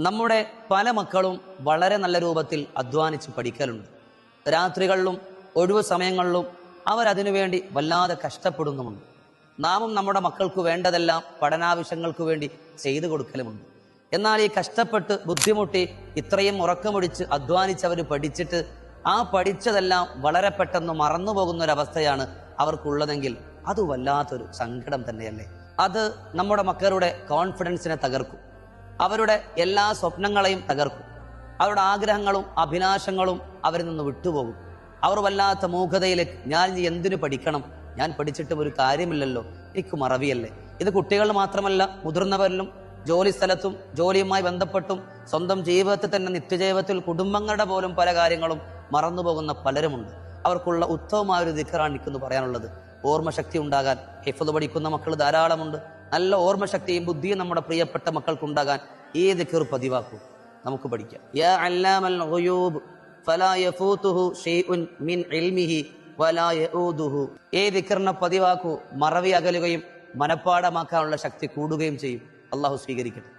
നമ്മുടെ പല മക്കളും വളരെ നല്ല രൂപത്തിൽ അധ്വാനിച്ച് പഠിക്കലുണ്ട്. രാത്രികളിലും ഒഴിവു സമയങ്ങളിലും അവരതിനു വേണ്ടി വല്ലാതെ കഷ്ടപ്പെടുന്നുമുണ്ട്. നാമും നമ്മുടെ മക്കൾക്ക് വേണ്ടതെല്ലാം പഠനാവശ്യങ്ങൾക്ക് വേണ്ടി ചെയ്തു കൊടുക്കലുമുണ്ട്. എന്നാൽ ഈ കഷ്ടപ്പെട്ട് ബുദ്ധിമുട്ടി ഇത്രയും ഉറക്കമൊടിച്ച് അധ്വാനിച്ചവർ പഠിച്ചിട്ട് ആ പഠിച്ചതെല്ലാം വളരെ പെട്ടെന്ന് മറന്നു പോകുന്ന ഒരവസ്ഥയാണ് അവർക്കുള്ളതെങ്കിൽ അത് വല്ലാത്തൊരു സങ്കടം തന്നെയല്ലേ? അത് നമ്മുടെ മക്കളുടെ കോൺഫിഡൻസിനെ തകർക്കും. അവരുടെ എല്ലാ സ്വപ്നങ്ങളെയും തകർക്കും. അവരുടെ ആഗ്രഹങ്ങളും അഭിലാഷങ്ങളും അവരിൽ നിന്ന് വിട്ടുപോകും. അവർ വല്ലാത്ത മൂഖതയിലേക്ക് ഞാൻ എന്തിനു പഠിക്കണം? ഞാൻ പഠിച്ചിട്ടും ഒരു കാര്യമില്ലല്ലോ. എനിക്ക് മറവിയല്ലേ? ഇത് കുട്ടികൾ മാത്രമല്ല മുതിർന്നവരിലും ജോലി സ്ഥലത്തും ജോലിയുമായി ബന്ധപ്പെട്ടും സ്വന്തം ജീവിതത്തിൽ തന്നെ നിത്യജീവിതത്തിൽ കുടുംബങ്ങളുടെ പോലും പല കാര്യങ്ങളും മറന്നുപോകുന്ന പലരുമുണ്ട്. അവർക്കുള്ള ഉത്തമമായ ഒരു ദിക്കറാണ് എനിക്കെന്ന് പറയാനുള്ളത്. ഓർമ്മശക്തി ഉണ്ടാകാൻ ഹിഫത് പഠിക്കുന്ന മക്കൾ ധാരാളമുണ്ട്. നല്ല ഓർമ്മശക്തിയും ബുദ്ധിയും നമ്മുടെ പ്രിയപ്പെട്ട മക്കൾക്കുണ്ടാകാൻ ഈ ദിക്കർ പതിവാക്കൂ? നമുക്ക് പഠിക്കാം. യാ അല്ലാമൽ ഫലാ യഫൂതുഹു ഷൈഉൻ മിൻ ഇൽമിഹി വലാ ഈ പതിവാക്കൂ? മറവി അകലുകയും മനപ്പാടമാക്കാനുള്ള ശക്തി കൂടുകയും ചെയ്യും. അള്ളാഹു സ്വീകരിക്കട്ടെ.